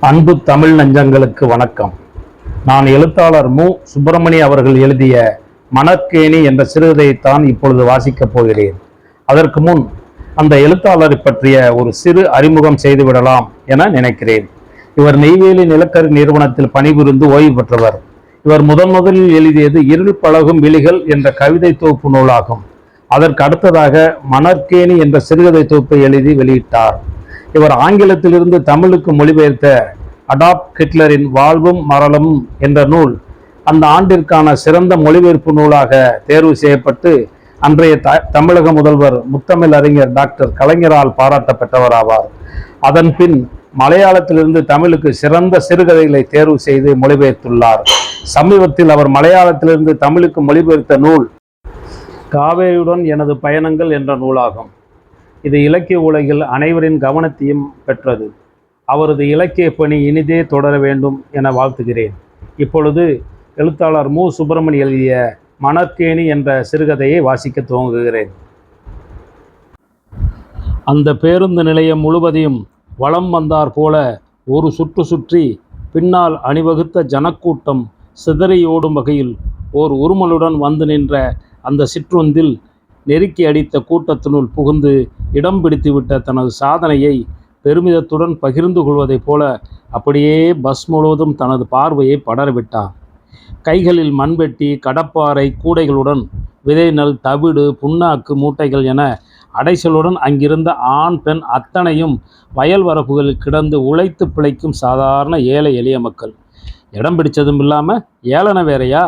அன்பு தமிழ் நெஞ்சங்களுக்கு வணக்கம். நான் எழுத்தாளர் மு. சுப்பிரமணி அவர்கள் எழுதிய மணக்கேணி என்ற சிறுகதையைத்தான் இப்பொழுது வாசிக்கப் போகிறேன். அதற்கு முன் அந்த எழுத்தாளரை பற்றிய ஒரு சிறு அறிமுகம் செய்துவிடலாம் என நினைக்கிறேன். இவர் நெய்வேலி நிலக்கரி நிறுவனத்தில் பணிபுரிந்து ஓய்வு பெற்றவர். இவர் முதன் முதலில் எழுதியது இருள் பழகும் விழிகள் என்ற கவிதை தொகுப்பு நூலாகும். அதற்கு அடுத்ததாக மணற்கேணி என்ற சிறுகதை தொகுப்பை எழுதி வெளியிட்டார். இவர் ஆங்கிலத்திலிருந்து தமிழுக்கு மொழிபெயர்த்த அடாப் ஹிட்லரின் வாழ்வும் மரணமும் என்ற நூல் அந்த ஆண்டிற்கான சிறந்த மொழிபெயர்ப்பு நூலாக தேர்வு செய்யப்பட்டு அன்றைய த தமிழக முதல்வர் முத்தமிழ் அறிஞர் டாக்டர் கலைஞரால் பாராட்டப்பட்டவர் ஆவார் அதன் பின் மலையாளத்திலிருந்து தமிழுக்கு சிறந்த சிறுகதைகளை தேர்வு செய்து மொழிபெயர்த்துள்ளார். சமீபத்தில் அவர் மலையாளத்திலிருந்து தமிழுக்கு மொழிபெயர்த்த நூல் காவேரியுடன் எனது பயணங்கள் என்ற நூலாகும். இது இலக்கிய உலகில் அனைவரின் கவனத்தையும் பெற்றது. அவரது இலக்கிய பணி இனிதே தொடர வேண்டும் என வாழ்த்துகிறேன். இப்பொழுது எழுத்தாளர் மு. சுப்பிரமணி எழுதிய மணற்கேணி என்ற சிறுகதையை வாசிக்க துவங்குகிறேன். அந்த பேருந்து நிலையம் முழுவதையும் வலம் வந்தார் போல ஒரு சுற்று சுற்றி பின்னால் அணிவகுத்த ஜனக்கூட்டம் சிதறியோடும் வகையில் ஓர் உருமலுடன் வந்து நின்ற அந்த சிற்றுந்தில் நெருக்கி அடித்த கூட்டத்தினுள் புகுந்து இடம் பிடித்துவிட்ட தனது சாதனையை பெருமிதத்துடன் பகிர்ந்து கொள்வதைப் போல அப்படியே பஸ் முழுவதும் தனது பார்வையை படரவிட்டார் கைகளில் மண்வெட்டி கடப்பாறை கூடைகளுடன் விதைநல் தவிடு புண்ணாக்கு மூட்டைகள் என அடைசலுடன் அங்கிருந்த ஆண் பெண் அத்தனையும் வயல் வரப்புகளில் கிடந்து உழைத்து பிழைக்கும் சாதாரண ஏழை எளிய மக்கள். இடம் பிடிச்சதும் இல்லாமல் ஏளன வேறையா?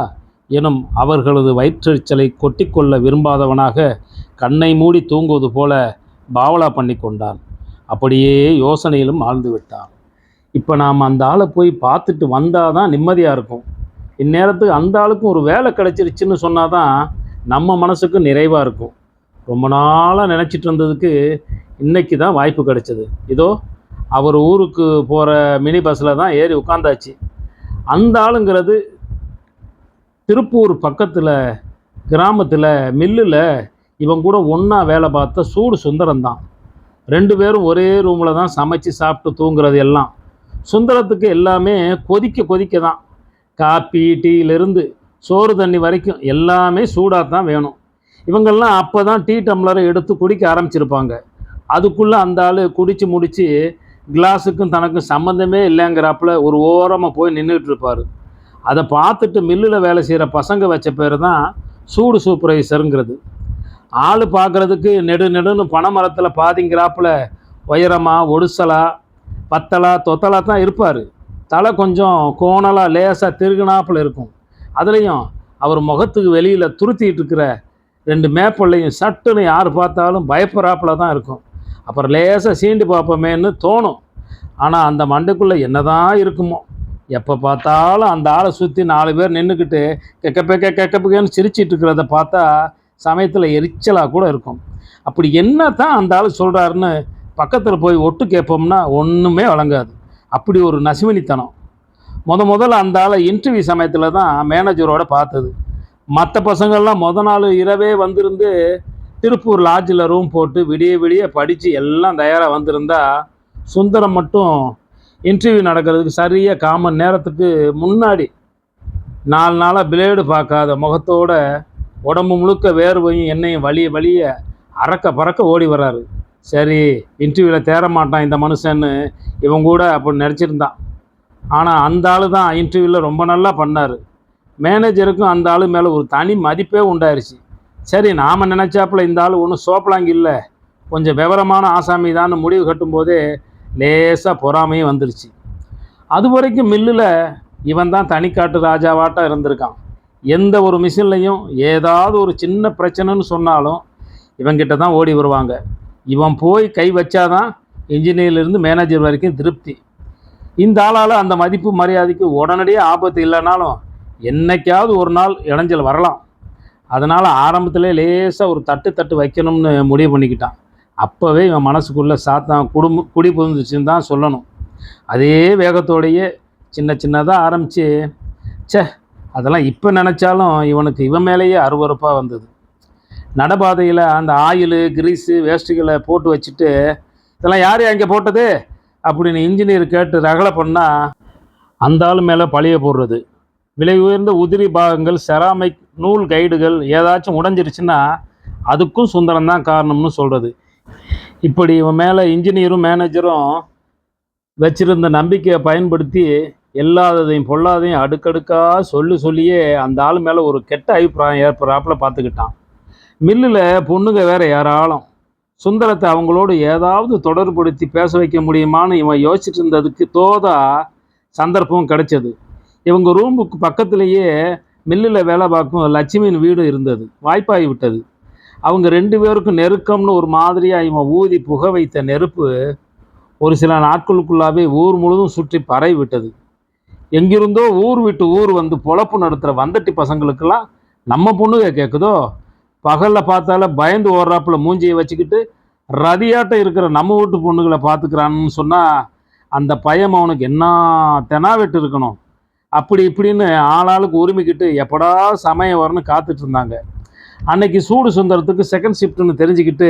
எனும் அவர்களது வயிற்றெரிச்சலை கொட்டிக்கொள்ள விரும்பாதவனாக கண்ணை மூடி தூங்குவது போல பாவலா பண்ணி கொண்டான். அப்படியே யோசனையிலும் ஆழ்ந்து விட்டான். இப்போ நாம் அந்த ஆளை போய் பார்த்துட்டு வந்தால் தான் நிம்மதியாக இருக்கும். இந்நேரத்துக்கு அந்த ஆளுக்கும் ஒரு வேலை கிடைச்சிருச்சுன்னு சொன்னால் தான் நம்ம மனசுக்கு நிறைவாக இருக்கும். ரொம்ப நாளாக நினச்சிட்டு இருந்ததுக்கு இன்னைக்கு தான் வாய்ப்பு கிடைச்சது. இதோ அவர் ஊருக்கு போகிற மினி பஸ்ஸில் தான் ஏறி உட்காந்தாச்சு அந்த ஆளுங்கிறது திருப்பூர் பக்கத்தில் கிராமத்தில் மில்லில் இவன் கூட ஒன்றா வேலை பார்த்த சூடு சுந்தரம் தான் ரெண்டு பேரும் ஒரே ரூமில் தான் சமைச்சு சாப்பிட்டு தூங்குறது எல்லாம். சுந்தரத்துக்கு எல்லாமே கொதிக்க கொதிக்க தான் காப்பி டீயிலிருந்து சோறு தண்ணி வரைக்கும் எல்லாமே சூடாக தான் வேணும். இவங்கெல்லாம் அப்போ தான் டீ டம்ளரை எடுத்து குடிக்க ஆரம்பிச்சிருப்பாங்க. அதுக்குள்ளே அந்த ஆள் குடித்து முடித்து கிளாஸுக்கும் தனக்கும் சம்மந்தமே இல்லைங்கிறாப்புல ஒரு ஓரமாக போய் நின்றுட்டு இருப்பார் அதை பார்த்துட்டு மில்லில் வேலை செய்கிற பசங்க வச்ச பேர் தான் சூடு சூப்பர்வைசருங்கிறது. ஆள் பார்க்குறதுக்கு நெடு நெடுன்னு பனைமரத்தில் பாதிங்கிறாப்புல உயரமாக ஒடுசலா பத்தலா தொத்தலாக தான் இருப்பார். தலை கொஞ்சம் கோணலாக லேசாக திருகுனாப்புல இருக்கும். அதுலேயும் அவர் முகத்துக்கு வெளியில் துருத்திட்டு இருக்கிற ரெண்டு மேப்பிள்ளையும் சட்டுன்னு யார் பார்த்தாலும் பயப்படுறாப்புல தான் இருக்கும். அப்புறம் லேசாக சீண்டு பார்ப்போமேன்னு தோணும். ஆனால் அந்த மண்டைக்குள்ளே என்னதான் இருக்குமோ. எப்போ பார்த்தாலும் அந்த ஆளை சுற்றி நாலு பேர் நின்றுக்கிட்டு கெக்கப்பேக்க கெக்கப்பேன்னு சிரிச்சிட்டு இருக்கிறத பார்த்தா சமயத்தில் எரிச்சலாக கூட இருக்கும். அப்படி என்ன தான் அந்த ஆள் சொல்கிறாருன்னு பக்கத்தில் போய் ஒட்டு கேட்போம்னா ஒன்றுமே வழங்காது. அப்படி ஒரு நசுமினித்தனம் முத முதல்ல அந்த ஆளை இன்டர்வியூ சமயத்தில் தான் மேனேஜரோட பார்த்தது. மற்ற பசங்கள்லாம் முத நாள் இரவே வந்திருந்து திருப்பூர் லாட்ஜில் ரூம் போட்டு விடிய விடிய படித்து எல்லாம் தயாராக வந்திருந்தா சுந்தரம் மட்டும் இன்டர்வியூ நடக்கிறதுக்கு சரியாக காமன் நேரத்துக்கு முன்னாடி நாலு நாளாக பிளேடு பார்க்காத முகத்தோட உடம்பு முழுக்க வேர்வையும் எண்ணெயும் வலிய வலிய அறக்க பறக்க ஓடி வர்றாரு. சரி இன்டர்வியூவில் தேர மாட்டான் இந்த மனுஷன்னு இவன் கூட அப்படி நினச்சிருந்தான். ஆனால் அந்த ஆள் தான் இன்டர்வியூவில் ரொம்ப நல்லா பண்ணார். மேனேஜருக்கும் அந்த ஆள் மேலே ஒரு தனி மதிப்பே உண்டாயிருச்சு. சரி நாம் நினச்சாப்புல இந்த ஆள் ஒன்றும் சோப்பலாங்க இல்லை. கொஞ்சம் விவரமான ஆசாமி தான் முடிவு கட்டும்போதே லேசாக பொறாமையும் வந்துருச்சு. அது வரைக்கும் மில்லில் இவன் தான் தனிக்காட்டு ராஜாவாட்டம் இருந்திருக்கான். எந்த ஒரு மிஷின்லையும் ஏதாவது ஒரு சின்ன பிரச்சனைன்னு சொன்னாலும் இவங்கிட்ட தான் ஓடி வருவாங்க. இவன் போய் கை வச்சாதான் இன்ஜினியர்லேருந்து மேனேஜர் வரைக்கும் திருப்தி. இந்த ஆளால் அந்த மதிப்பு மரியாதைக்கு உடனடியாக ஆபத்து இல்லைனாலும் என்னைக்காவது ஒரு நாள் இடைஞ்சல் வரலாம். அதனால் ஆரம்பத்திலே லேசாக ஒரு தட்டு தட்டு வைக்கணும்னு முடிவு பண்ணிக்கிட்டான். அப்போவே இவன் மனசுக்குள்ளே சாத்தான் குடும்ப குடி புதுந்துச்சுன்னு தான் சொல்லணும். அதே வேகத்தோடையே சின்ன சின்னதாக ஆரம்பித்து சே அதெல்லாம் இப்போ நினச்சாலும் இவனுக்கு இவன் மேலேயே அருவருப்பாக வந்தது. நடைபாதையில் அந்த ஆயிலு கிரீஸு வேஸ்ட்டுகளை போட்டு வச்சுட்டு இதெல்லாம் யார் அங்கே போட்டது? அப்படின்னு இன்ஜினியர் கேட்டு ரகலை பண்ணால் அந்த ஆள் மேலே பழிய போடுறது. விலை உயர்ந்த உதிரி பாகங்கள் செராமிக் நூல் கைடுகள் ஏதாச்சும் உடஞ்சிருச்சுன்னா அதுக்கும் சுந்தரம் தான் காரணம்னு சொல்கிறது இப்படி இவன் மேலே இன்ஜினியரும் மேனேஜரும் வச்சிருந்த நம்பிக்கையை பயன்படுத்தி எல்லாததையும் பொல்லாதையும் அடுக்கடுக்காக சொல்லி சொல்லியே அந்த ஆள் மேலே ஒரு கெட்ட அபிப்பிராயம் ஏற்படுறாப்புல பார்த்துக்கிட்டான். மில்லில் பொண்ணுங்க வேற ஏராளம். சுந்தரத்தை அவங்களோடு ஏதாவது தொடர்புபடுத்தி பேச வைக்க முடியுமான்னு இவன் யோசிச்சுட்டு இருந்ததுக்கு தோதா சந்தர்ப்பம் கிடைச்சது. இவங்க ரூமுக்கு பக்கத்துலேயே மில்லில் வேலை பார்க்கும் லட்சுமியின் வீடு இருந்தது. வாய்ப்பாகி விட்டது. அவங்க ரெண்டு பேருக்கும் நெருக்கம்னு ஒரு மாதிரியாக இவன் ஊதி புகை வைத்த நெருப்பு ஒரு சில நாட்களுக்குள்ளாவே ஊர் முழுதும் சுற்றி பரவி விட்டது. எங்கிருந்தோ ஊர் விட்டு ஊர் வந்து பொழப்பு நடத்துகிற வந்தட்டி பசங்களுக்கெல்லாம் நம்ம பொண்ணுங்க கேட்குதோ பகலில் பார்த்தால பயந்து ஓடுறாப்புல மூஞ்சியை வச்சுக்கிட்டு ரதியாட்டம் இருக்கிற நம்ம வீட்டு பொண்ணுகளை பார்த்துக்கிறான்னு சொன்னால் அந்த பயம் அவனுக்கு என்ன தெனாவெட்டு இருக்கணும்? அப்படி இப்படின்னு ஆளாளுக்கு உரிமைக்கிட்டு எப்படா சமயம் வரும்னு காத்துட்டு இருந்தாங்க. அன்னைக்கு சூடு சுந்தரத்துக்கு செகண்ட் ஷிஃப்ட்னு தெரிஞ்சுக்கிட்டு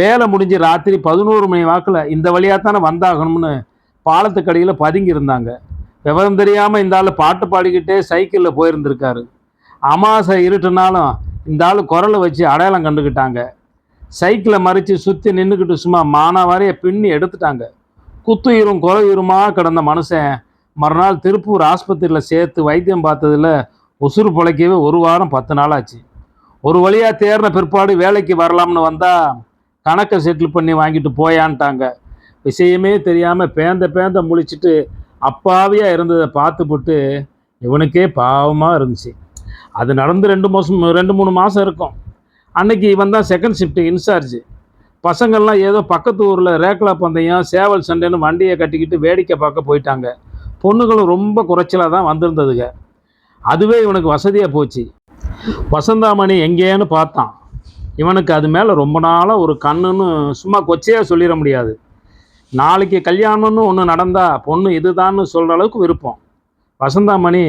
வேலை முடிஞ்சு ராத்திரி பதினோரு மணி வாக்கில் இந்த வழியாக தானே வந்தாகணும்னு பாலத்துக்கடியில் பதுங்கி இருந்தாங்க. விவரம் தெரியாமல் இந்த ஆள் பாட்டு பாடிக்கிட்டே சைக்கிளில் போயிருந்திருக்காரு. அமாசை இருட்டுனாலும் இந்த ஆள் குரலை வச்சு அடையாளம் கண்டுக்கிட்டாங்க சைக்கிளை மறித்து சுற்றி நின்றுக்கிட்டு சும்மா மானாவாரியை பின்னி எடுத்துட்டாங்க. குத்துயிரும் குறையுருமா கிடந்த மனுஷன் மறுநாள் திருப்பூர் ஆஸ்பத்திரியில் சேர்த்து வைத்தியம் பார்த்ததில் உசுறு பிழைக்கவே ஒரு வாரம் பத்து நாள் ஆச்சு ஒரு வழியாக தேர்ன பிற்பாடு வேலைக்கு வரலாம்னு வந்தால் கணக்கை செட்டில் பண்ணி வாங்கிட்டு போயான்ட்டாங்க. விஷயமே தெரியாமல் பேந்த பேந்த முழிச்சிட்டு அப்பாவியாக இருந்ததை பார்த்துப்புட்டு இவனுக்கே பாவமாக இருந்துச்சு. அது நடந்து ரெண்டு மாதம் ரெண்டு மூணு மாதம் இருக்கும். அன்னைக்கு இவன் தான் செகண்ட் ஷிஃப்ட் இன்சார்ஜ் பசங்கள்லாம் ஏதோ பக்கத்து ஊரில் ரேக்லா பந்தயம் சேவல் சண்டைன்னு வண்டியை கட்டிக்கிட்டு வேடிக்கை பார்க்க போயிட்டாங்க. பொண்ணுகளும் ரொம்ப குறைச்சலாக தான் வந்திருந்ததுங்க. அதுவே இவனுக்கு வசதியாக போச்சு. வசந்தாமணி எங்கேன்னு பார்த்தான். இவனுக்கு அது மேலே ரொம்ப நாளாக ஒரு கண்ணுன்னு சும்மா கொச்சையாக சொல்லிட முடியாது. நாளைக்கு கல்யாணம்னு ஒன்று நடந்தா பொண்ணு இதுதான்னு சொல்கிற அளவுக்கு விருப்பம். வசந்தாமணி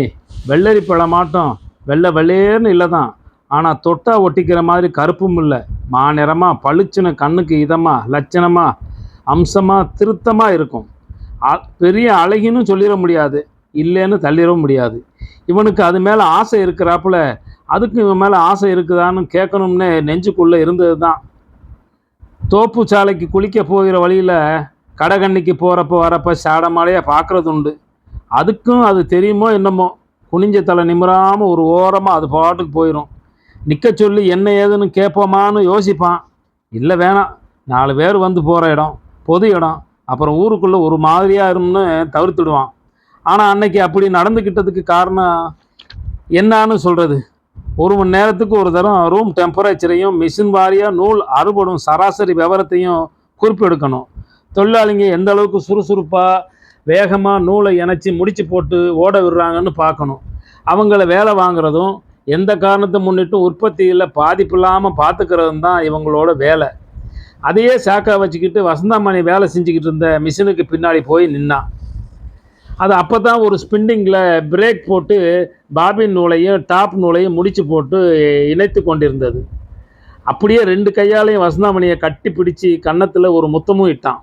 வெள்ளரி பழமாட்டம் வெள்ளை வெள்ளேர்னு இல்லை தான் ஆனால் தொட்டா ஒட்டிக்கிற மாதிரி கருப்பும் இல்லை. மாநிறமாக பளிச்சுன்னு கண்ணுக்கு இதமாக லட்சணமாக அம்சமாக திருத்தமாக இருக்கும். பெரிய அழகின்னு சொல்லிட முடியாது. இல்லைன்னு தள்ளிடவும் முடியாது. இவனுக்கு அது மேலே ஆசை இருக்கிறாப்புல அதுக்கு இவன் மேலே ஆசை இருக்குதான்னு கேட்கணும்னு நெஞ்சுக்குள்ளே இருந்தது தான் தோப்பு சாலைக்கு குளிக்க போகிற வழியில் கடகண்ணிக்கு போகிறப்ப வரப்போ சாடமாலையாக பார்க்குறது உண்டு. அதுக்கும் அது தெரியுமோ என்னமோ? குனிஞ்ச தலை நிமிராமல் ஒரு ஓரமாக அது பாட்டுக்கு போயிடும் நிற்க சொல்லி என்ன ஏதுன்னு கேட்போமான்னு யோசிப்பான். இல்லை வேணாம். நாலு பேர் வந்து போகிற இடம் பொது இடம். அப்புறம் ஊருக்குள்ளே ஒரு மாதிரியாக இரும்னு தவிர்த்துடுவான். ஆனால் அன்னைக்கு அப்படி நடந்துக்கிட்டதுக்கு காரணம் என்னான்னு சொல்கிறது ஒரு மணி நேரத்துக்கு ஒரு தரம் ரூம் டெம்பரேச்சரையும் மிஷின் வாரியாக நூல் அறுபடும் சராசரி விவரத்தையும் குறிப்பெடுக்கணும். தொழிலாளிங்க எந்த அளவுக்கு சுறுசுறுப்பாக வேகமாக நூலை இணைச்சி முடிச்சு போட்டு ஓட விடுறாங்கன்னு பார்க்கணும். அவங்கள வேலை வாங்குறதும் எந்த காரணத்தை முன்னிட்டு உற்பத்தியில் பாதிப்பு இல்லாமல் பார்த்துக்கிறதும் தான் இவங்களோட வேலை. அதையே சாக்கா வச்சுக்கிட்டு வசந்தாமணி வேலை செஞ்சுக்கிட்டு இருந்த மிஷினுக்கு பின்னாடி போய் நின்னான் அது அப்போ தான் ஒரு ஸ்பின்னிங்கில் பிரேக் போட்டு பாபின் நூலையும் டாப் நூலையும் முடித்து போட்டு இணைத்து கொண்டிருந்தது. அப்படியே ரெண்டு கையாலையும் வசந்தாமணியை கட்டி பிடிச்சி கன்னத்தில் ஒரு முத்தமும் இட்டான்.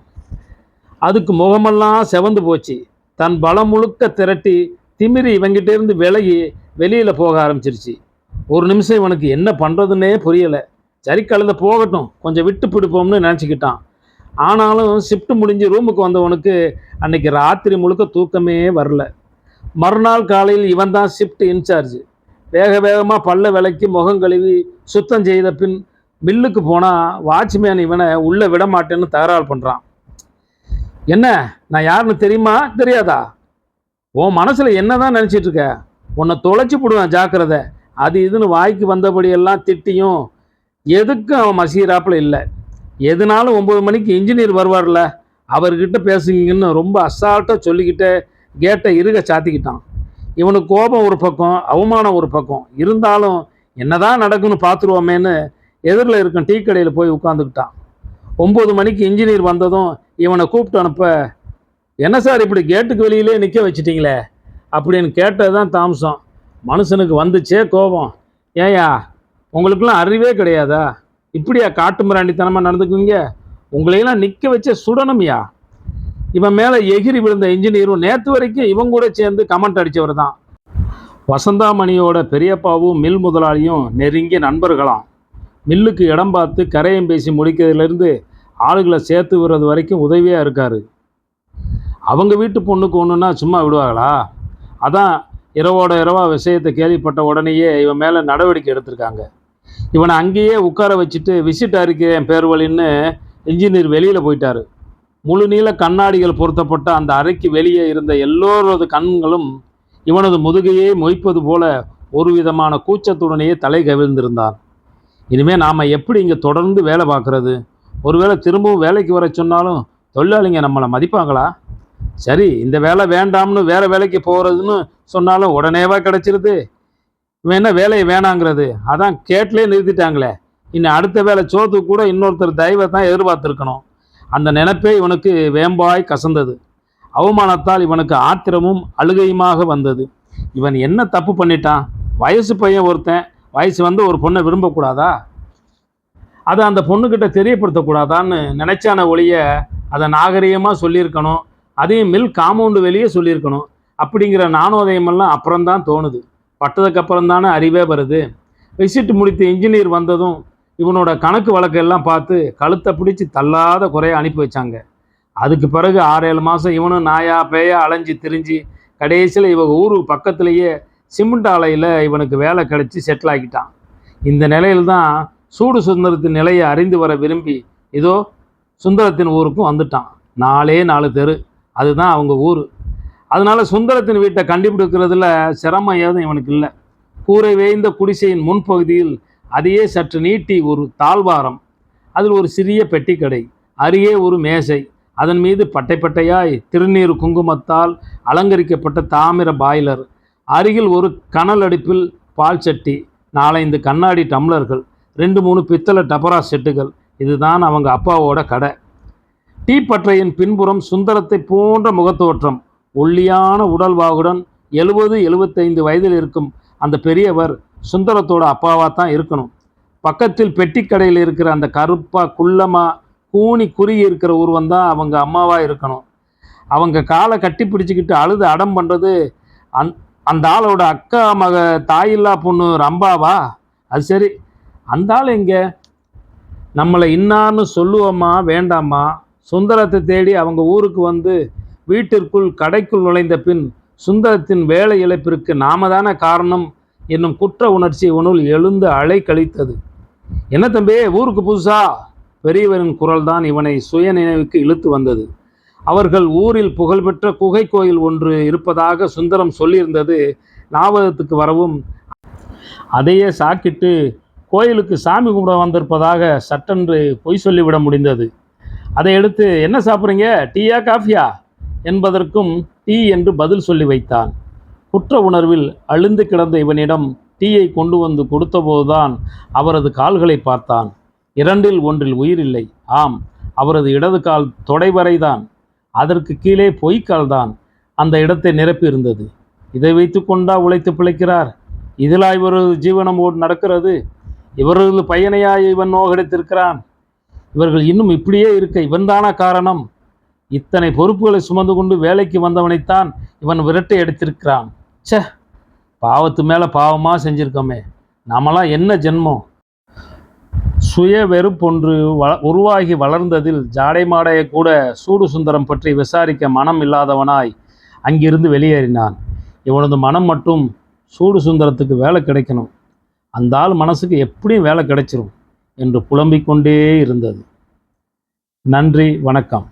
அதுக்கு முகமெல்லாம் செவந்து போச்சு. தன் பலம் முழுக்க திரட்டி திமிரி இவங்கிட்டேருந்து விலகி வெளியில் போக ஆரம்பிச்சிருச்சு. ஒரு நிமிஷம் இவனுக்கு என்ன பண்ணுறதுன்னே புரியலை. சரி கழுத போகட்டும். கொஞ்சம் விட்டு பிடிப்போம்னு நினச்சிக்கிட்டான். ஆனாலும் ஷிஃப்ட் முடிஞ்சு ரூமுக்கு வந்தவனுக்கு அன்னைக்கு ராத்திரி முழுக்க தூக்கமே வரல. மறுநாள் காலையில் இவன் தான் ஷிஃப்ட் இன்சார்ஜ் வேக வேகமாக பல்ல விலைக்கு முகம் கழுவி சுத்தம் செய்த பின் மில்லுக்கு போனால் வாட்ச்மேன் இவனை உள்ளே விட மாட்டேன்னு தகராறு பண்ணுறான் என்ன நான் யாருன்னு தெரியுமா? தெரியாதா? உன் மனசில் என்ன தான் நினச்சிட்டு இருக்க? உன்னை தொலைச்சி போடுவேன் ஜாக்கிரதை. அது இதுன்னு வாய்க்கு வந்தபடியெல்லாம் திட்டியும் எதுக்கும் அவன் மசீராப்பில் இல்லை? எதுனாலும் ஒம்பது மணிக்கு இன்ஜினியர் வருவார்ல? அவர்கிட்ட பேசுங்கன்னு ரொம்ப அசால்ட்டாக சொல்லிக்கிட்டே கேட்டை இருக சாத்திக்கிட்டான். இவனுக்கு கோபம் ஒரு பக்கம் அவமானம் ஒரு பக்கம். இருந்தாலும் என்னதான் நடக்குன்னு பார்த்துருவோமேன்னு எதிரில் இருக்கும் டீ கடையில் போய் உட்காந்துக்கிட்டான் ஒம்பது மணிக்கு இன்ஜினியர் வந்ததும் இவனை கூப்பிட்டு அனுப்ப என்ன சார் இப்படி கேட்டுக்கு வெளியிலே நிற்க வச்சிட்டிங்களே? அப்படின்னு கேட்டது தான் தாமசம். மனுஷனுக்கு வந்துச்சே கோபம். ஏயா உங்களுக்கெல்லாம் அறிவே கிடையாதா? இப்படியா காட்டு மிராண்டித்தனமாக நடந்துக்குவீங்க? உங்களையெல்லாம் நிற்க வச்ச சுடணும்யா. இவன் மேலே எகிரி விழுந்த இன்ஜினியரும் நேற்று வரைக்கும் இவன் கூட சேர்ந்து கமெண்ட் அடித்தவர் தான். வசந்தாமணியோட பெரியப்பாவும் மில் முதலாளியும் நெருங்கிய நண்பர்களாம். மில்லுக்கு இடம் பார்த்து கரையம் பேசி முடிக்கிறதுலேருந்து ஆளுகளை சேர்த்து விடுறது வரைக்கும் உதவியாக இருக்கார். அவங்க வீட்டு பொண்ணுக்கு ஒன்றுனா சும்மா விடுவாங்களா? அதான் இரவோட இரவா விஷயத்தை கேள்விப்பட்ட உடனேயே இவன் மேலே நடவடிக்கை எடுத்திருக்காங்க. இவனை அங்கேயே உட்கார வச்சுட்டு விசிட் அறிக்கிறேன் பேர் வழின்னு இன்ஜினியர் வெளியில் போயிட்டாரு. முழு நீள கண்ணாடிகள் பொருத்தப்பட்ட அந்த அறைக்கு வெளியே இருந்த எல்லோரது கண்களும் இவனது முதுகையே மொய்ப்பது போல ஒரு விதமான கூச்சத்துடனேயே தலை கவிழ்ந்திருந்தான். இனிமே நாம் எப்படி இங்கே தொடர்ந்து வேலை பார்க்கறது? ஒருவேளை திரும்பவும் வேலைக்கு வர சொன்னாலும் தொழிலாளிங்க நம்மளை மதிப்பாங்களா? சரி இந்த வேலை வேண்டாம்னு வேறு வேலைக்கு போகிறதுன்னு சொன்னாலும் உடனேவா கிடைச்சிருது. இவன் என்ன வேலையை வேணாங்கிறது? அதான் கேட்டலே நிறுத்திட்டாங்களே. இன்னும் அடுத்த வேலை சோத்துக்கு கூட இன்னொருத்தர் தயவை தான் எதிர்பார்த்துருக்கணும். அந்த நினைப்பே இவனுக்கு வேம்பாய் கசந்தது. அவமானத்தால் இவனுக்கு ஆத்திரமும் அழுகையுமாக வந்தது. இவன் என்ன தப்பு பண்ணிட்டான்? வயசு பையன் ஒருத்தன் வயசு வந்து ஒரு பொண்ணை விரும்பக்கூடாதா? அதை அந்த பொண்ணுக்கிட்ட தெரியப்படுத்தக்கூடாதான்னு நினைச்சான ஒழிய அதை நாகரிகமாக சொல்லியிருக்கணும். அதையும் மில் காம்பவுண்டு வெளியே சொல்லியிருக்கணும். அப்படிங்கிற நாணோதயமெல்லாம் அப்புறம்தான் தோணுது. பட்டதுக்கு அப்புறம் தானே அறிவே வருது. விசிட் முடித்த இன்ஜினியர் வந்ததும் இவனோட கணக்கு வழக்கெல்லாம் பார்த்து கழுத்தை பிடிச்சி தள்ளாத குறைய அனுப்பி வச்சாங்க. அதுக்கு பிறகு ஆறு ஏழு மாதம் இவனும் நாயா பேயா அலைஞ்சு திரிஞ்சு கடைசியில் இவங்க ஊரு பக்கத்துலேயே சிமெண்ட் ஆலையில் இவனுக்கு வேலை கிடச்சி செட்டில் ஆகிட்டான் இந்த நிலையில் தான் சூடு சுந்தரத்தின் நிலையை அறிந்து வர விரும்பி இதோ சுந்தரத்தின் ஊருக்கும் வந்துட்டான். நாலே நாலு தெரு. அதுதான் அவங்க ஊர். அதனால சுந்தரத்தின் வீட்டை கண்டுபிடிக்கிறதுல சிரமம் ஏதும் இவனுக்கு இல்லை. கூரை வேய்ந்த குடிசையின் முன்பகுதியில் அதையே சற்று நீட்டி ஒரு தாழ்வாரம். அதில் ஒரு சிறிய பெட்டி கடை அருகே ஒரு மேசை அதன் மீது பட்டை பட்டையாய் திருநீர் குங்குமத்தால் அலங்கரிக்கப்பட்ட தாமிர பாய்லர் அருகில் ஒரு கனல் அடுப்பில் பால் சட்டி நாலைந்து கண்ணாடி டம்ளர்கள் ரெண்டு மூணு பித்தளை டபரா செட்டுகள். இதுதான் அவங்க அப்பாவோட கடை. டீ பற்றையின் பின்புறம் சுந்தரத்தை போன்ற முகத்தோற்றம். ஒல்லியான உடல்வாகுடன் எழுபது எழுபத்தைந்து வயதில் இருக்கும் அந்த பெரியவர் சுந்தரத்தோட அப்பாவாக தான் இருக்கணும். பக்கத்தில் பெட்டிக்கடையில் இருக்கிற அந்த கருப்பா குள்ளமா கூனி குறுகி இருக்கிற உருவம் தான் அவங்க அம்மாவாக இருக்கணும். அவங்க காலை கட்டி பிடிச்சிக்கிட்டு அழுது அடம் பண்ணுறது அந் அந்த ஆளோட அக்கா மக தாயில்லா பொண்ணு ரம்பாவா? அது சரி. அந்த ஆள் எங்கே? நம்மளை இன்னான்னு சொல்லுவோமா வேண்டாமா? சுந்தரத்தை தேடி அவங்க ஊருக்கு வந்து வீட்டிற்குள் கடைக்குள் நுழைந்த பின் சுந்தரத்தின் வேலை இழப்பிற்கு நாமதான காரணம் என்னும் குற்ற உணர்ச்சி உணவில் எழுந்து அலை கழித்தது. என்ன தம்பி ஊருக்கு புதுசா? பெரியவரின் குரல்தான் இவனை சுய நினைவுக்கு இழுத்து வந்தது. அவர்கள் ஊரில் புகழ்பெற்ற குகை கோயில் ஒன்று இருப்பதாக சுந்தரம் சொல்லியிருந்தது. ஞாபகத்துக்கு வரவும் அதையே சாக்கிட்டு கோயிலுக்கு சாமி கும்பிட வந்திருப்பதாக சட்டென்று பொய் சொல்லிவிட முடிந்தது. அதை எடுத்து என்ன சாப்பிட்றீங்க? டீயா காஃபியா? என்பதற்கும் டீ என்று பதில் சொல்லி வைத்தான். குற்ற உணர்வில் அழுந்து கிடந்த இவனிடம் டீயை கொண்டு வந்து கொடுத்தபோதுதான் அவரது கால்களை பார்த்தான். இரண்டில் ஒன்றில் உயிரில்லை ஆம் அவரது இடது கால் தொடைவரைதான் அதற்கு கீழே பொய்க்கால்தான் அந்த இடத்தை நிரப்பியிருந்தது இதை வைத்து கொண்டா உழைத்து பிழைக்கிறார். இதிலா இவரது ஜீவனம் ஓடு நடக்கிறது. இவரது பையனையா இவன் நோகடித்திருக்கிறான்? இவர்கள் இன்னும் இப்படியே இருக்க இவன்தானா காரணம்? இத்தனை பொறுப்புகளை சுமந்து கொண்டு வேலைக்கு வந்தவனைத்தான் இவன் விரட்டை எடுத்திருக்கிறான் சே பாவத்து மேலே பாவமாக செஞ்சுருக்கோமே. நாமெல்லாம் என்ன ஜென்மம்? சுய வெறுப்பொன்று வ உருவாகி வளர்ந்ததில் ஜாடை மாடையை கூட சூடு சுந்தரம் பற்றி விசாரிக்க மனம் இல்லாதவனாய் அங்கிருந்து வெளியேறினான். இவனது மனம் மட்டும் சூடு சுந்தரத்துக்கு வேலை கிடைக்கணும். அந்த ஆள் மனசுக்கு எப்படியும் வேலை கிடைச்சிரும் என்று புலம்பிக் கொண்டே இருந்தது. நன்றி வணக்கம்.